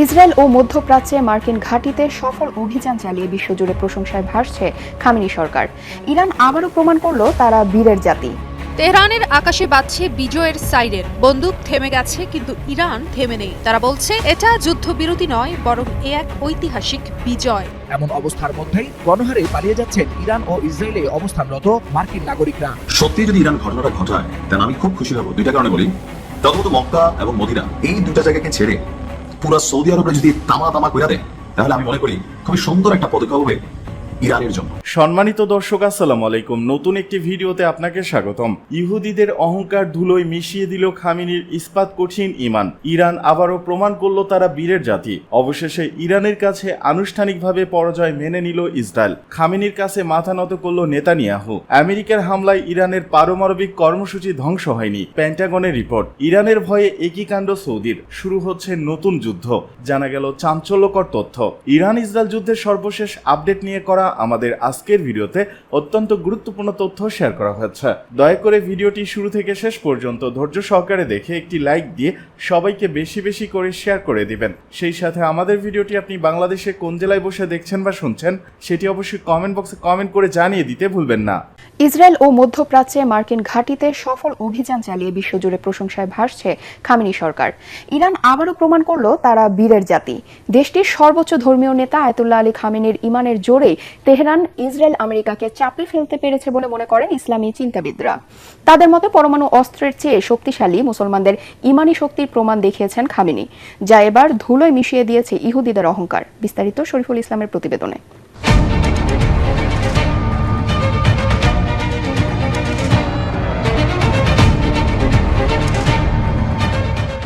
Israel ও মধ্যপ্রাচ্যে মার্কিন ঘাঁটিতে সফল অভিযান চালিয়ে বিশ্বজুড়ে প্রশংসায় ভাসছে খামিনি সরকার। ইরান আবারও প্রমাণ করল তারা বীরের জাতি। তেহরানের আকাশে বাজছে বিজয়ের সাইরেন। বন্দুক থেমে গেছে কিন্তু ইরান থেমে নেই। তারা বলছে এটা যুদ্ধবিরতি নয় বরং এ এক ঐতিহাসিক বিজয়। এমন অবস্থার মধ্যেই গণহারে পালিয়ে যাচ্ছেন ইরান ও ইসরায়েলে অবস্থানরত মার্কিন নাগরিকরা। সত্যি যদি ইরান ঘটনাটা ঘটায় তাহলে আমি খুব খুশি হব। দুইটা কারণে বলি। প্রথমত মক্কা এবং মদিনা এই দুটা জায়গাকে ছেড়ে পুরো সৌদি আরবরা যদি তামা তামা করে দেয়, তাহলে আমি মনে করি খুবই সুন্দর একটা পদক্ষেপ হবে। ইরানের জন্য। সম্মানিত দর্শক, আসসালামু আলাইকুম। নতুন একটি ভিডিওতে আপনাকে স্বাগতম। ইহুদিদের অহংকার ধুলোয় মিশিয়ে দিল খামিনির ইস্পাত কঠিন ইমান। ইরান আবারও প্রমাণ করল তারা বীরের জাতি। অবশেষে ইরানের কাছে আনুষ্ঠানিকভাবে পরাজয় মেনে নিল ইসরায়েল। খামিনির কাছে মাথা নত করল নেতানিয়াহু। আমেরিকার হামলায় ইরানের পারমাণবিক কর্মসূচি ধ্বংস হয়নি প্যান্টাগনের রিপোর্ট। ইরানের ভয়ে একই কাণ্ড সৌদির। শুরু হচ্ছে নতুন যুদ্ধ। জানা গেল চাঞ্চল্যকর তথ্য। ইরান ইসরায়েল যুদ্ধের সর্বশেষ আপডেট নিয়ে করা আমাদের আজকের ভিডিওতে অত্যন্ত গুরুত্বপূর্ণ তথ্য শেয়ার করা হয়েছে। দয়া করে ভিডিওটি শুরু থেকে শেষ পর্যন্ত ধৈর্য সহকারে দেখে একটি লাইক দিয়ে সবাইকে বেশি বেশি করে শেয়ার করে দিবেন। সেই সাথে আমাদের ভিডিওটি আপনি বাংলাদেশে কোন জেলায় বসে দেখছেন বা শুনছেন, সেটি অবশ্যই কমেন্ট বক্সে কমেন্ট করে জানিয়ে দিতে ভুলবেন না। ইসরায়েল ও মধ্যপ্রাচ্যে মার্কিন ঘাঁটিতে সফল অভিযান চালিয়ে বিশ্বজুড়ে প্রশংসায় ভাসছে খামিনি সরকার। ইরান আবারও প্রমাণ করল তারা বীরের জাতি। দেশটির সর্বোচ্চ ধর্মীয় নেতা আয়তুল্লাহ আলী খামিনির ইমানের জোরেই তেহরান ইসরায়েল আমেরিকাকে চাপে ফেলতে পেরেছে বলে মনে করেন ইসলামী চিন্তাবিদরা। তাদের মতে, পরমাণু অস্ত্রের চেয়ে শক্তিশালী মুসলমানদের ইমানি শক্তির প্রমাণ দেখিয়েছেন খামিনি, যা এবার ধুলোয় মিশিয়ে দিয়েছে ইহুদিদের অহংকার। বিস্তারিত শরীফুল ইসলামের প্রতিবেদনে।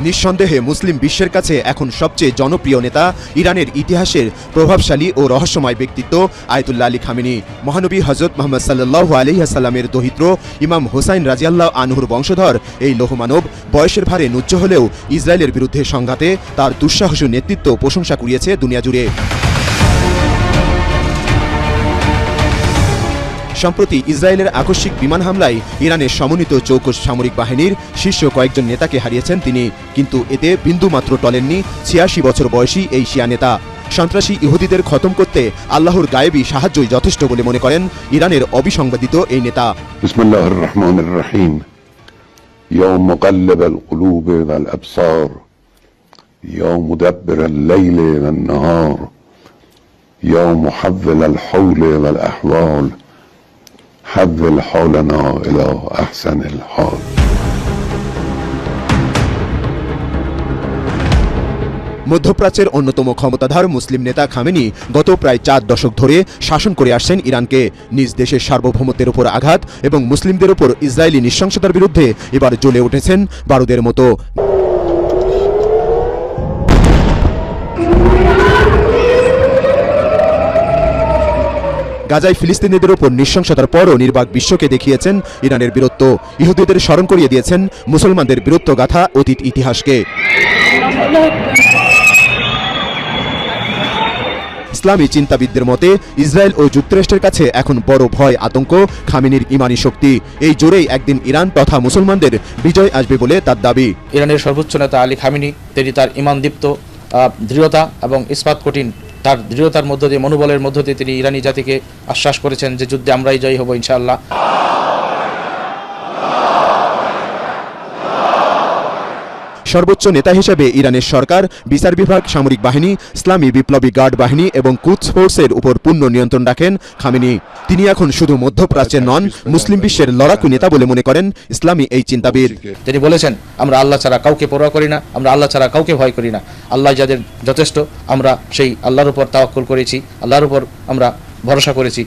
নিঃসন্দেহে মুসলিম বিশ্বের কাছে এখন সবচেয়ে জনপ্রিয় নেতা ইরানের ইতিহাসের প্রভাবশালী ও রহস্যময় ব্যক্তিত্ব আয়তুল্লা আলী খামিনি। মহানবী হজরত মোহাম্মদ সাল্লাহ আলিহাসাল্লামের দহিত্র ইমাম হোসাইন রাজিয়াল্লাহ আনহুর বংশধর এই লৌহমানব বয়সের ভারে নুজ্জ হলেও ইসরায়েলের বিরুদ্ধে সংঘাতে তার দুঃসাহসী নেতৃত্ব প্রশংসা কুড়িয়েছে দুনিয়া জুড়ে। সম্প্রতি ইসরায়েলের আকস্মিক বিমান হামলায় ইরানের সমন্বিত চৌকস সামরিক বাহিনীর শীর্ষ কয়েকজন নেতাকে হারিয়েছেন তিনি কিন্তু এতে বিন্দুমাত্র টলেননি ছিয়াশি বছর বয়সী এই শিয়া নেতা সন্ত্রাসী ইহুদিদের খতম করতে আল্লাহর গায়েবী সাহায্যই যথেষ্ট বলে মনে করেন ইরানের অবিসংবাদিত এই নেতা بسم الله الرحمن الرحيم يوم مقلب القلوب والأبصار يوم مدبر الليل والنهار يوم محول الحول والأحوال حول حولنا إلى أحسن الحال মধ্যপ্রাচ্যের অন্যতম ক্ষমতাধর মুসলিম নেতা খামেনি গত প্রায় চার দশক ধরে শাসন করে আসছেন ইরানকে নিজ দেশের সার্বভৌমত্বের উপর আঘাত এবং মুসলিমদের উপর ইসরায়েলি নৃশংসতার বিরুদ্ধে এবার জ্বলে উঠেছেন বারুদের মতো গাজায় ফিলিস্তিনিদের উপর নৃশংসতার পরও নির্বাক বিশ্বকে দেখিয়েছেন ইরানের বীরত্ব। ইহুদিদের স্মরণ করিয়ে দিয়েছেন মুসলমানদের বীরত্ব গাথা অতীত ইতিহাসকে। ইসলামী চিন্তাবিদদের মতে, ইসরায়েল ও যুক্তরাষ্ট্রের কাছে এখন বড় ভয়, আতঙ্ক, খামিনির ইমানি শক্তি। এই জোরেই একদিন ইরান তথা মুসলমানদের বিজয় আসবে বলে তার দাবি। ইরানের সর্বোচ্চ নেতা আলী খামিনি, তিনি তার ইমানদীপ্ত দৃঢ়তা এবং ইস্পাত কঠিন তার দৃঢ়তার মধ্য দিয়ে, মনোবলের মধ্য দিয়ে তিনি ইরানি জাতিকে আশ্বাস করেছেন যে যুদ্ধে আমরাই জয়ী হব, ইনশাআল্লাহ। সর্বোচ্চ নেতা হিসেবে ইরানের সরকার, বিচার বিভাগ, সামরিক বাহিনী, ইসলামী বিপ্লবী গার্ড বাহিনী এবং কুচ ফোর্সের উপর পূর্ণ নিয়ন্ত্রণ রাখেন খামিনি। তিনি এখন শুধু মধ্যপ্রাচ্যের নন, মুসলিম বিশ্বের লড়াকু নেতা বলে মনে করেন ইসলামী এই চিন্তাবিদ। তিনি বলেছেন, আমরা আল্লাহ ছাড়া কাউকে পরোয়া করি না, আমরা আল্লাহ ছাড়া কাউকে ভয় করি না। আল্লাহ যাদের যথেষ্ট, আমরা সেই আল্লাহর উপর তাওয়াক্কুল করেছি, আল্লাহর উপর আমরা ভরসা করেছি।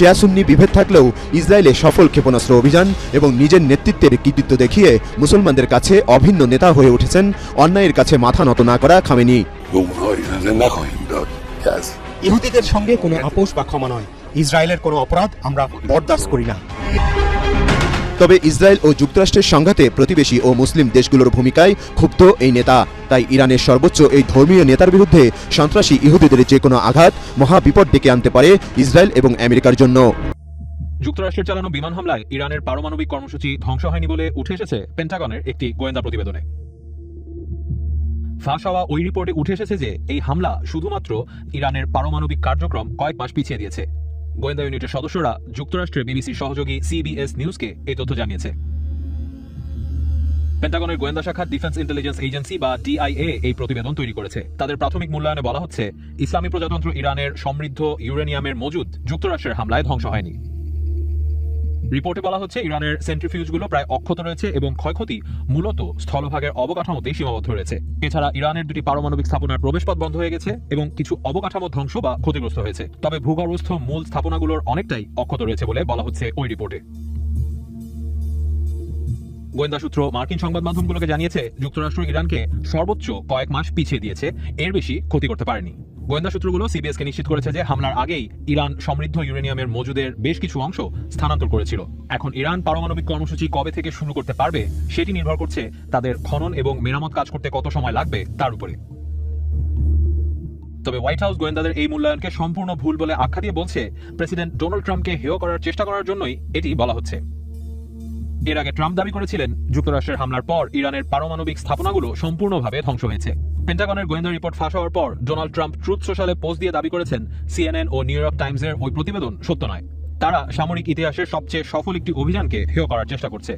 শিয়া সুন্নি বিভেদ থাকলেও ইসরায়েলে সফল ক্ষেপণাস্ত্র অভিযান এবং নিজের নেতৃত্বের কৃতিত্ব দেখিয়ে মুসলমানদের কাছে অভিন্ন নেতা হয়ে উঠেছেন, অন্যায়ের কাছে মাথা নত না করা খামেনি। ইহুদিদের সঙ্গে কোনো আপোষ বা ক্ষমা নয়। ইসরায়েলের কোনো অপরাধ আমরা বরদাস্ত করি না। তবে ইসরায়েল ও যুক্তরাষ্ট্রের সংঘাতে প্রতিবেশী ও মুসলিম দেশগুলোর ভূমিকায় ক্ষুব্ধ এই নেতা। তাই ইরানের সর্বোচ্চ এই ধর্মীয় নেতার বিরুদ্ধে সন্ত্রাসী ইহুদিদের যে কোনো আঘাত মহা বিপদ ডেকে আনতে পারে ইসরায়েল এবং আমেরিকার জন্য। যুক্তরাষ্ট্রের চালানো বিমান হামলায় ইরানের পারমাণবিক কর্মসূচি ধ্বংস হয়নি বলে উঠে এসেছে পেন্টাগনের একটি গোয়েন্দা প্রতিবেদনে। ফাঁস হওয়া ওই রিপোর্টে উঠে এসেছে যে, এই হামলা শুধুমাত্র ইরানের পারমাণবিক কার্যক্রম কয়েক মাস পিছিয়ে দিয়েছে। গোয়েন্দা ইউনিটের সদস্যরা যুক্তরাষ্ট্রের বিবিসির সহযোগী সিবিএস নিউজকে এই তথ্য জানিয়েছে। পেন্টাগনের গোয়েন্দা শাখার ডিফেন্স ইন্টেলিজেন্স এজেন্সি বা ডিআইএ এই প্রতিবেদন তৈরি করেছে। তাদের প্রাথমিক মূল্যায়নে বলা হচ্ছে, ইসলামী প্রজাতন্ত্র ইরানের সমৃদ্ধ ইউরেনিয়ামের মজুদ যুক্তরাষ্ট্রের হামলায় ধ্বংস হয়নি। রিপোর্টে বলা হচ্ছে, ইরানের সেন্ট্রিফিউজগুলো প্রায় অক্ষত রয়েছে এবং ক্ষয়ক্ষতি মূলত স্থলভাগের অবকাঠামোতেই সীমাবদ্ধ রয়েছে। এছাড়া ইরানের দুটি পারমাণবিক স্থাপনার প্রবেশপথ বন্ধ হয়ে গেছে এবং কিছু অবকাঠামো ধ্বংস বা ক্ষতিগ্রস্ত হয়েছে। তবে ভূগর্ভস্থ মূল স্থাপনাগুলোর অনেকটাই অক্ষত রয়েছে বলে বলা হচ্ছে ওই রিপোর্টে। গোয়েন্দা সূত্র মার্কিন সংবাদ মাধ্যমগুলোকে জানিয়েছে, যুক্তরাষ্ট্র ইরানকে সর্বোচ্চ কয়েক মাস পিছিয়ে দিয়েছে। এর বেশি ক্ষতি করতে পারেনি। গোয়েন্দা সূত্রগুলো সিবিএসকে নিশ্চিত করেছে যে, হামলার আগেই ইরান সমৃদ্ধ ইউরেনিয়ামের মজুদের বেশ কিছু অংশ স্থানান্তর করেছিল। এখন ইরান পারমাণবিক কর্মসূচি কবে থেকে শুরু করতে পারবে, সেটি নির্ভর করছে তাদের খনন এবং মেরামত কাজ করতে কত সময় লাগবে তার উপরে। তবে হোয়াইট হাউস গোয়েন্দাদের এই মূল্যায়নকে সম্পূর্ণ ভুল বলে আখ্যা দিয়ে বলছে, প্রেসিডেন্ট ডোনাল্ড ট্রাম্পকে হেয় করার চেষ্টা করার জন্যই এটি বলা হচ্ছে। এর আগে ট্রাম্প দাবি করেছিলেন, যুক্তরাষ্ট্রের হামলার পর ইরানের পারমাণবিক স্থাপনাগুলো সম্পূর্ণভাবে ধ্বংস হয়েছে। পেন্টাগনের গোয়েন্দা রিপোর্ট ফাঁস হওয়ার পর ডোনাল্ড ট্রাম্প ট্রুথ সোশ্যালে পোস্ট দিয়ে দাবি করেছেন, সিএনএন ও নিউ ইয়র্ক টাইমসের ওই প্রতিবেদন সত্য নয়। তারা সামরিক ইতিহাসের সবচেয়ে সফল একটি অভিযানকে হেয় করার চেষ্টা করছে।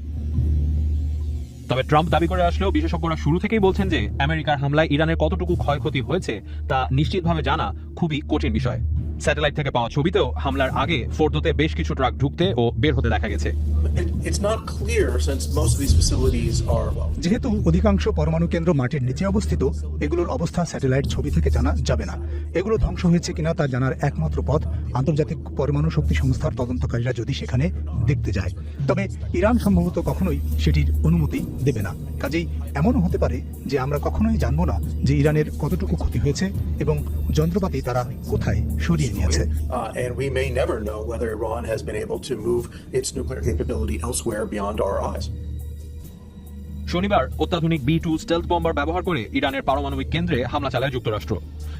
তবে ট্রাম্প দাবি করে আসলেও বিশেষজ্ঞরা শুরু থেকেই বলছেন যে, আমেরিকার হামলায় ইরানের কতটুকু ক্ষয়ক্ষতি হয়েছে তা নিশ্চিতভাবে জানা খুবই কঠিন বিষয়। স্যাটেলাইট থেকে পাওয়া ছবিতেও হামলার আগে ফোর্দোতে বেশ কিছু ট্রাক ঢুকতে ও বের হতে দেখা গেছে। It, it's not clear since most of these facilities are, well, যেহেতু অধিকাংশ পরমাণু কেন্দ্র মাটির নিচে অবস্থিত এগুলোর অবস্থা স্যাটেলাইট ছবি থেকে জানা যাবে না। এগুলো ধ্বংস হয়েছে কিনা তা জানার একমাত্র পথ আন্তর্জাতিক পরমাণু শক্তি সংস্থার তদন্তকারীরা যদি সেখানে দেখতে যায়। তবে ইরান সম্ভবত কখনোই সেটির অনুমতি দেবে না। কাজেই এমনও হতে পারে যে আমরা কখনোই জানব না যে ইরানের কতটুকু ক্ষতি হয়েছে এবং যন্ত্রপাতি তারা কোথায় সরিয়ে নিয়েছে uh, and we may never know whether Iran has been able to move its nuclear capability elsewhere beyond our eyes. শনিবার অত্যাধুনিক বি টু স্টেলথ বম্বার ব্যবহার করে ইরানের পারমাণবিক কেন্দ্রে হামলা চালায় যুক্তরাষ্ট্র।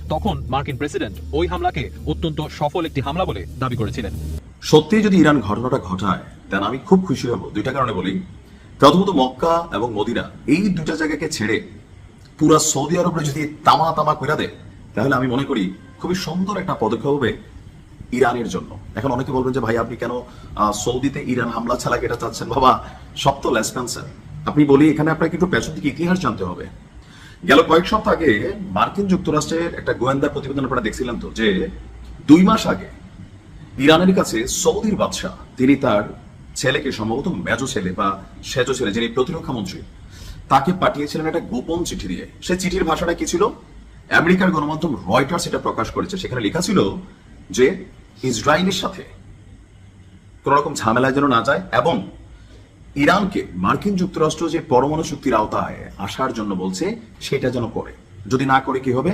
তখন মার্কিন প্রেসিডেন্ট ওই হামলাকে অত্যন্ত সফল একটি হামলা বলে দাবি করেছিলেন। সত্যি যদি ইরান ঘটনাটা ঘটায় তাহলে আমি খুব খুশি হব। দুইটা কারণে বলি। প্রথমত মক্কা এবং মদিনা এই দুটা জায়গাকে ছেড়ে পুরা সৌদি আরবরে যদি তামা তামা করে দেয় তাহলে আমি মনে করি খুবই সুন্দর একটা পদক্ষেপ হবে ইরানের জন্য। এখন অনেকে বলবেন যে, ভাই, আপনি কেন সৌদিতে ইরান হামলা ছাড়া এটা চাচ্ছেন? বাবা, সব তো লেসপেন্সার আপনি বলি, এখানে আপনাকে একটু পেছন থেকে ইতিহাস জানতে হবে। গেল কয়েক সপ্তাহ আগে মার্কিন যুক্তরাষ্ট্রের একটা গোয়েন্দা প্রতিবেদন আপনারা দেখছিলেন তো, যে দুই মাস আগে ইরানের কাছে সৌদির বাদশাহ, তিনি তার ছেলেকে সম্ভবত মেজো ছেলে বা সেজো ছেলে, যিনি প্রতিরক্ষা মন্ত্রী, তাকে পাঠিয়েছিলেন একটা গোপন চিঠি দিয়ে। সে চিঠির ভাষাটা কি ছিল? আমেরিকার গণমাধ্যম রয়টার্স এটা প্রকাশ করেছে। সেখানে লেখা ছিল যে ইসরায়েলের সাথে কোন রকম ঝামেলায় যেন না যায় এবং ইরানকে মার্কিন যুক্তরাষ্ট্র যে পরমাণু চুক্তির আওতায় আসার জন্য বলছে, সেটা যেন করে। যদি না করে, কি হবে?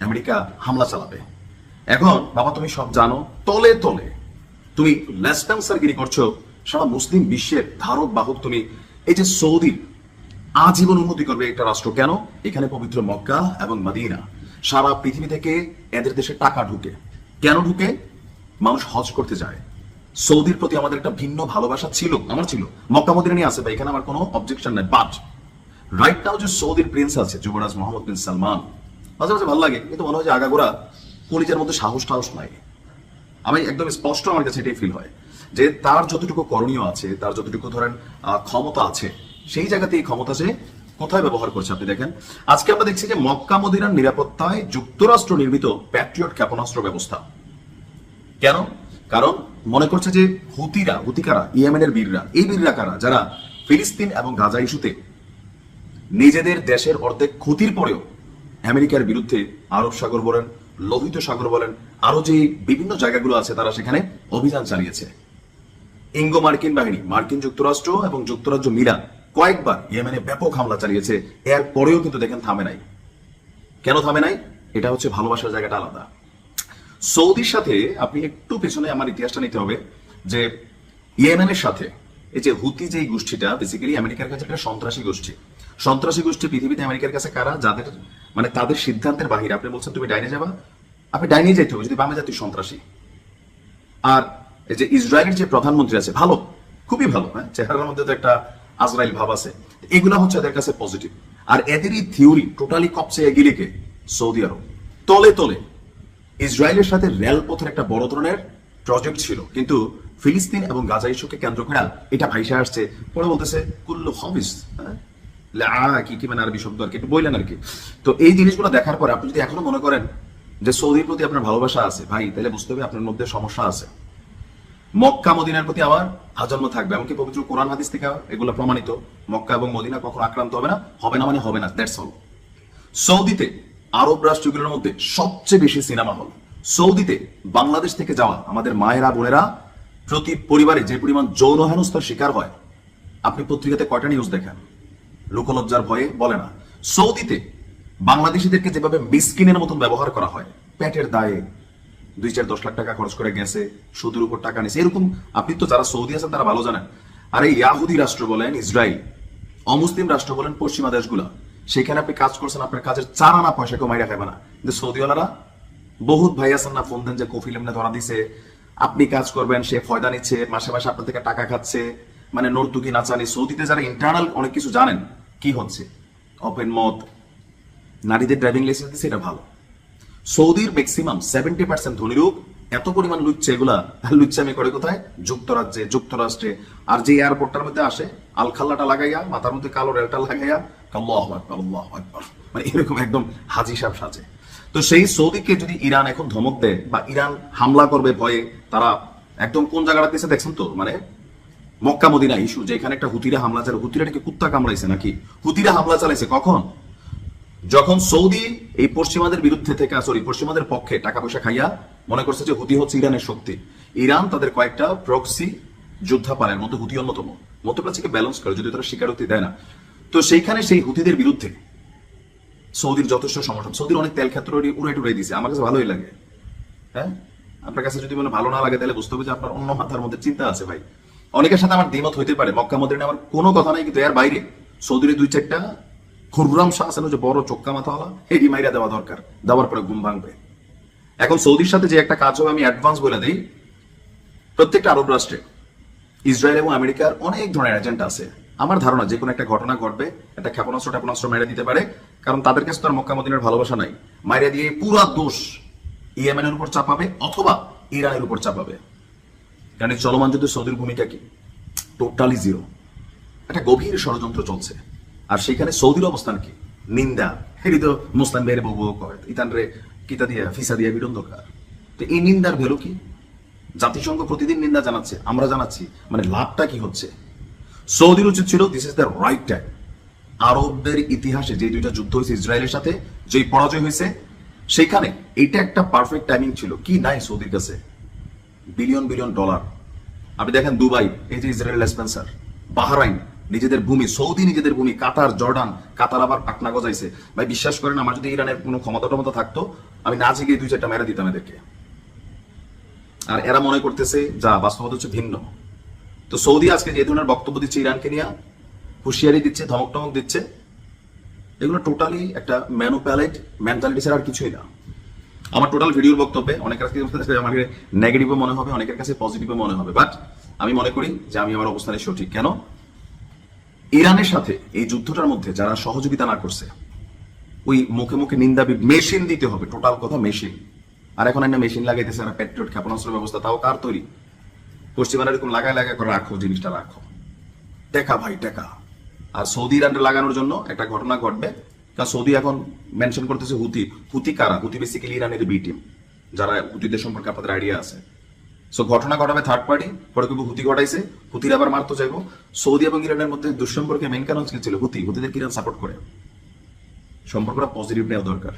আমেরিকা হামলা চালাবে। এখন, বাবা, তুমি সব জানো, তলে তলে তুমি লেসপেন্সারগিরি করছ, সারা মুসলিম বিশ্বের ধারক বাহক তুমি, এই যে সৌদি আজীবন উন্নতি করবে একটা রাষ্ট্র কেন? এখানে পবিত্র মক্কা এবং মদিনা। সারা পৃথিবী থেকে এদের দেশে টাকা ঢুকে। কেন ঢুকে? মানুষ হজ করতে যায়। সৌদির প্রতি আমাদের একটা ভিন্ন ভালোবাসা ছিল, আমার ছিল। মক্কা মদিনা নিয়ে আছে বা এখানে আমার কোনো অবজেকশন নাই বাট রাইট নাও যে সৌদির প্রিন্স আছে, যুবরাজ মোহাম্মদ বিন সালমান, মাঝে মাঝে ভালো লাগে, কিন্তু মনে হয় যে আগাগোড়া কলিজার মধ্যে সাহস টাহস নাই। আমি একদম স্পষ্ট আমার কাছে এটাই ফিল হয়, যে তার যতটুকু করণীয় আছে, তার যতটুকু ধরেন ক্ষমতা আছে, সেই জায়গাতে এই ক্ষমতা সে কোথায় ব্যবহার করছে আপনি দেখেন? আজকে আমরা দেখছি যে মক্কা মদিনার নিরাপত্তায় যুক্তরাষ্ট্র নির্মিত প্যাট্রিয়ট ক্ষেপণাস্ত্র ব্যবস্থা। কেন? কারণ মনে করছে যে হুতিরা, হুতিকারা, ইয়েমেনের বীররা, এই বীররা কারা? যারা ফিলিস্তিন এবং গাজা ইস্যুতে নিজেদের দেশের অর্ধেক ক্ষতির পরেও আমেরিকার বিরুদ্ধে আরব সাগর বলেন, লোহিত সাগর বলেন, আরও যে বিভিন্ন জায়গাগুলো আছে, তারা সেখানে অভিযান চালিয়েছে। ইঙ্গো মার্কিন বাহিনী, মার্কিন যুক্তরাষ্ট্র এবং যুক্তরাজ্য মিলা কয়েকবার ইয়েমেনে ব্যাপক হামলা চালিয়েছে, এর পরেও কিন্তু দেখেন থামে নাই। কেন থামে নাই? এটা হচ্ছে ভালোবাসার জায়গাটা আলাদা। সৌদির সাথে আপনি একটু পেছনে আমার ইতিহাসটা নিতে হবে, যে ইয়েমেনের সাথে এই যে হুতি যে গোষ্ঠীটা বেসিক্যালি আমেরিকার কাছে একটা সন্ত্রাসী গোষ্ঠী। সন্ত্রাসী গোষ্ঠী পৃথিবীতে আমেরিকার কাছে কারা? যাদের মানে তাদের সিদ্ধান্তের বাহিরে, আপনি বলছেন তুমি ডাইনে যাবা? আপনি ডাইনে যাইতে হবে, যদি বামে যা সন্ত্রাসী। আর এই যে ইসরায়েলের যে প্রধানমন্ত্রী আছে, ভালো, খুবই ভালো হ্যাঁ? চেহারার মধ্যে তো একটা আজরাইল ভাব আছে। এগুলো হচ্ছে এদের কাছে পজিটিভ আর এদেরই থিওরি টোটালি কপসে রেখে সৌদি আরব। তলে তলে ইসরায়েলের সাথে রেলপথের একটা বড় ধরনের প্রজেক্ট ছিল। কিন্তু ফিলিস্তিন এবং গাজা ইস্যুকে কেন্দ্র করে এটা ভাইসা আসছে। পরে বলতেছে, কুল্লু হবিস হ্যাঁ? কি কি মানে আরবি শব্দ আর কি, একটু বললেন আর কি। তো এই জিনিসগুলো দেখার পরে আপনি যদি এখনও মনে করেন যে সৌদির প্রতি আপনার ভালোবাসা আছে, ভাই, তাহলে বুঝতে হবে আপনার মধ্যে সমস্যা আছে। মক্কা মদিনার প্রতি আবার আজন্ম থাকবে। এমনকি পবিত্র কোরআন হাদিস থেকে এগুলো প্রমাণিত। মক্কা এবং মদিনা কখনো আক্রান্ত হবে না হবে না মানে হবে না দ্যাটস অল সৌদিতে আরব রাষ্ট্রগুলোর মধ্যে সবচেয়ে বেশি সিনেমা হল। সৌদিতে বাংলাদেশ থেকে যাওয়া আমাদের মায়েরা, বোনেরা প্রতি পরিবারে যে পরিমাণ যৌন হেনস্থার শিকার হয়, আপনি পত্রিকাতে কয়টা নিউজ দেখেন? লোকলজ্জার ভয়ে বলে না। সৌদিতে বাংলাদেশিদেরকে যেভাবে মিসকিনের মতন ব্যবহার করা হয়, পেটের দায়ে দুই চার দশ লাখ টাকা খরচ করে গেছে, সুদের উপর টাকা নিছে। এরকম আপনি তো যারা সৌদি আছেন তারা ভালো জানেন। আর এই ইয়াহুদি রাষ্ট্র বলেন ইসরায়েল অমুসলিম রাষ্ট্র বলেন, পশ্চিমা দেশগুলা, সেখানে আপনি কাজ করছেন, আপনার কাজের চার আনা পয়সা কেউ মাইরা খাবে না। কিন্তু সৌদিওয়ালারা, বহুত ভাই আছেন না, ফোন দেন যে কফিল এমনি ধরা দিছে। আপনি কাজ করবেন, সে ফয়দা নিচ্ছে, মাসে মাসে আপনার থেকে টাকা খাচ্ছে মানে নর্তুকি নাচানি সৌদিতে যারা ইন্টারনাল অনেক কিছু জানেন, কি হচ্ছে? ওপেন মত নারীদের ড্রাইভিং লাইসেন্স দিচ্ছে এটা ভালো। সৌদির ম্যাক্সিমাম সেভেন্টি পার্সেন্ট ধনী লোক এত পরিমাণ লুচ্ছে এগুলা লুচ্ছে আমি করে কোথায়? যুক্তরাজ্যে, যুক্তরাষ্ট্রে। আর যে এয়ারপোর্টটার মধ্যে আসে, আলখাল্লাটা লাগাইয়া, মাথার মধ্যে কালো রেলটা লাগাইয়া, আল্লাহ মানে এরকম একদম হাজি সাহেব সাজে। তো সেই সৌদিকে যদি ইরান এখন ধমক দেয় বা ইরান হামলা করবে ভয়ে, তারা একদম কোন জায়গাটা দিয়েছে দেখছেন তো? মানে মক্কা মদিনা ইস্যু যে এখানে একটা হুতিরা হামলা চালে হুতিরা কুত্তা কামড়াইছে নাকি? হুতিরা হামলা চালাইছে কখন? যখন সৌদি এই পশ্চিমাদের বিরুদ্ধে থেকে সরি পশ্চিমাদের পক্ষে টাকা পয়সা খাইয়া মনে করছে যে হুতি হচ্ছে ইরানের শক্তি, ইরান তাদের কয়েকটা প্রক্সি যোদ্ধাপালের মধ্যে হুতি অন্যতম। মধ্যপ্রাচ্যকে ব্যালেন্স করে যদি তারা স্বীকারোক্তি দেয় না। তো সেইখানে সেই হুতিদের বিরুদ্ধে সৌদির যথেষ্ট সমর্থন, সৌদির অনেক তেল ক্ষেত্র উড়াই টুড়াই দিছে। আমার কাছে ভালোই লাগে। হ্যাঁ? আপনার কাছে যদি মনে ভালো না লাগে, তাহলে বুঝতে হবে যে আপনার অন্য মাথার মধ্যে চিন্তা আছে ভাই। অনেকের সাথে আমার দ্বিমত হইতে পারে, মক্কা মদিনা আমার কোনো কথা নাই, কিন্তু এর বাইরে সৌদির দুই চারটা খুররাম শাহ আছে যে বড় চোক্কা মাথাওয়ালা এই মাইরা দেওয়া দরকার, দেওয়ার পরে ঘুম ভাঙবে। এখন সৌদির সাথে যে একটা কাজ হবে আমি অ্যাডভান্স বলে দিই, প্রত্যেকটা আরব রাষ্ট্রে, ইসরায়েল এবং আমেরিকার অনেক ধরনের এজেন্ট আছে। আমার ধারণা, যে কোনো একটা ঘটনা ঘটবে, একটা ক্ষেপণাস্ত্র ক্ষেপণাস্ত্র মেরে দিতে পারে, কারণ তাদের কাছে তো আর মক্কা মদিনের ভালোবাসা নাই। মাইরে দিয়ে পুরো দোষ ইয়েমেনের উপর চাপাবে, অথবা ইরানের উপর চাপাবে। কারণ চলমান যুদ্ধে সৌদির ভূমিকা কি? টোটালি জিরো একটা গভীর ষড়যন্ত্র চলছে। আর সেখানে সৌদির অবস্থান কি? নিন্দা। এটি তো মুসলাম বেড়ে বহু কয়। ইতান রে কিতা দিয়া ফিসা দিয়া বিডন দরকার। তো এই নিন্দার ভ্যালু কি? জাতিসংঘ প্রতিদিন নিন্দা জানাচ্ছে, আমরা জানাচ্ছি মানে লাভটা কি হচ্ছে? সৌদির উচিত ছিল this is the right time আরবদের ইতিহাসে যে দুইটা যুদ্ধ হয়েছে ইসরায়েলের সাথে, যেই পরাজয় হয়েছে, সেখানে এটা একটা পারফেক্ট টাইমিং ছিল। কি নাই সৌদির কাছে? বিলিয়ন বিলিয়ন ডলার আপনি দেখেন দুবাই, এই যে ইসরায়েল স্পেন্সার বাহরাইন নিজেদের ভূমি, সৌদি নিজেদের ভূমি, কাতার, জর্ডান, কাতার আবার পাকনা গজাইছে। ভাই, বিশ্বাস করেন, আমার যদি ইরানের কোনো ক্ষমতা টমতা থাকতো, আমি না জেগে দুই চারটা মেরে দিতাম এদেরকে। আর এরা মনে করতেছে, যা, বাস্তবতা হচ্ছে ভিন্ন। তো সৌদি আজকে যে ধরনের বক্তব্য দিচ্ছে ইরানকে নিয়ে, হুঁশিয়ারি দিচ্ছে, ধমক টমক দিচ্ছে, এগুলো টোটালি একটা ম্যানুপ্যালেট মেন্টালিটি ছাড়া আর কিছুই না। আমার টোটাল ভিডিওর বক্তব্যে, অনেকের কাছে আমাকে নেগেটিভও মনে হবে, অনেকের কাছে পজিটিভও মনে হবে। বাট আমি মনে করি যে আমি আমার অবস্থানে সঠিক। কেন? ইরানের সাথে এই যুদ্ধটার মধ্যে যারা সহযোগিতা না করছে, ওই মুখে মুখে নিন্দা মেশিন দিতে হবে, টোটাল কথা মেশিন। আর এখন একটা মেশিন লাগাইতেছে না পেট্রোল, ক্ষেপণাস্ত্র ব্যবস্থা, তাও কার তৈরি? পশ্চিমারা এরকম লাগায় লাগায় করে, রাখো, জিনিসটা রাখো। টেকা ভাই টেকা আর সৌদি ইরানটা লাগানোর জন্য একটা ঘটনা ঘটবে, কারণ সৌদি এখন মেনশন করতেছে হুতি। হুতি কারা? হুতি বেসিক্যালি ইরানের বি টিম যারা হুতিদের সম্পর্কে আপনাদের আইডিয়া আছে। সো ঘটনা ঘটাবে থার্ড পার্টি পরে কিন্তু হুতি ঘটাইছে। হুতির আবার মারতে চাইব সৌদি এবং ইরানের মধ্যে দুঃসম্পর্কে মেন কারণ কি ছিল? হুতি, হুতিদের ইরান সাপোর্ট করে? সম্পর্কটা পজিটিভ নেওয়া দরকার।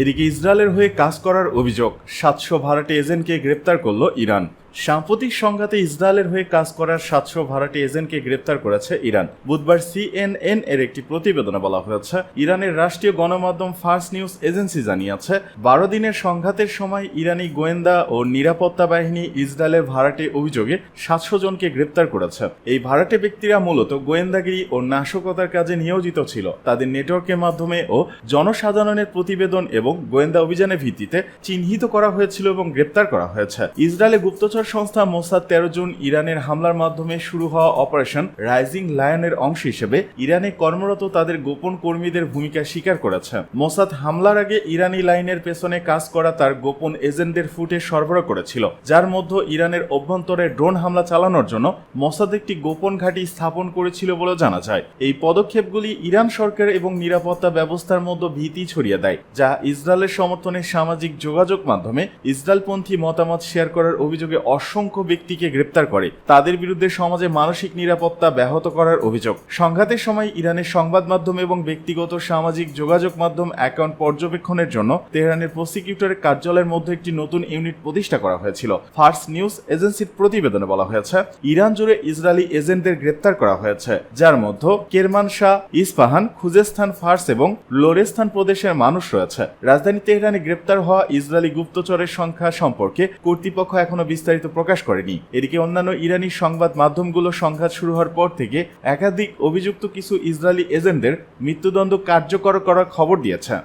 এদিকে ইসরায়েলের হয়ে কাজ করার অভিযোগ, সাতশো ভাড়াটে এজেন্টকে গ্রেপ্তার করল ইরান। সাম্প্রতিক সংঘাতে ইসরায়েলের হয়ে কাজ করার সাতশো ভাড়াটে এজেন্টকে গ্রেপ্তার করেছে ইরান। বুধবার সিএনএন এর একটি প্রতিবেদনে বলা হয়েছে, ইরানের রাষ্ট্রীয় গণমাধ্যম ফার্স্ট নিউজ এজেন্সি জানিয়েছে, বারো দিনের সংঘাতের সময় ইরানি গোয়েন্দা ও নিরাপত্তা বাহিনী ইসরায়েলের ভাড়াটে অভিযোগে সাতশো জনকে গ্রেপ্তার করেছে। এই ভাড়াটে ব্যক্তিরা মূলত গোয়েন্দাগিরি ও নাশকতার কাজে নিয়োজিত ছিল। তাদের নেটওয়ার্কের মাধ্যমে ও জনসাধারণের প্রতিবেদন এবং গোয়েন্দা অভিযানের ভিত্তিতে চিহ্নিত করা হয়েছিল এবং গ্রেপ্তার করা হয়েছে। ইসরায়েলে গুপ্তচর গোয়েন্দা সংস্থা মোসাদ তেরো জুন ইরানের হামলার মাধ্যমে শুরু হওয়া অপারেশন রাইজিং লায়নের অংশ হিসেবে ইরানে কর্মরত তাদের গোপন কর্মীদের ভূমিকা স্বীকার করেছে। মোসাদ হামলার আগে ইরানি লাইনের পেছনে কাজ করা তার গোপন এজেন্টদের ফুটেজ সরবরাহ করেছিল, যার মধ্যে ইরানের অভ্যন্তরে ড্রোন হামলা চালানোর জন্য মোসাদ একটি গোপন ঘাঁটি স্থাপন করেছিল বলে জানা যায়। এই পদক্ষেপগুলি ইরান সরকার এবং নিরাপত্তা ব্যবস্থার মধ্যে ভীতি ছড়িয়ে দেয়, যা ইসরায়েলের সমর্থনে সামাজিক যোগাযোগ মাধ্যমে ইসরায়েলপন্থী মতামত শেয়ার করার অভিযোগে অসংখ্য ব্যক্তিকে গ্রেপ্তার করে। তাদের বিরুদ্ধে সমাজে মানসিক নিরাপত্তা ব্যাহত করার অভিযোগ। সংঘাতের সময় ইরানের সংবাদ মাধ্যম এবং ব্যক্তিগত সামাজিক যোগাযোগ মাধ্যম অ্যাকাউন্ট পর্যবেক্ষণের জন্য তেহরানের প্রসিকিউটরের কার্যালয়ের মধ্যে একটি নতুন ইউনিট প্রতিষ্ঠা করা হয়েছিল। ফার্স নিউজ এজেন্সির প্রতিবেদনে বলা হয়েছে, ইরান জুড়ে ইসরায়েলি এজেন্টদের গ্রেপ্তার করা হয়েছে, যার মধ্যে Kermanshah Isfahan Khuzestan Fars এবং লোরেস্তান প্রদেশের মানুষ রয়েছে। রাজধানী তেহরানে গ্রেপ্তার হওয়া ইসরায়েলি গুপ্তচরের সংখ্যা সম্পর্কে কর্তৃপক্ষ এখনও বিস্তারিত প্রকাশ করেনি। এদিকে অন্যান্য ইরানি সংবাদ মাধ্যমগুলো সংঘাত শুরু হওয়ার পর থেকে একাধিক অভিযুক্ত কিছু ইসরায়েলি এজেন্টদের মৃত্যুদণ্ড কার্যকর করার খবর দিয়েছে।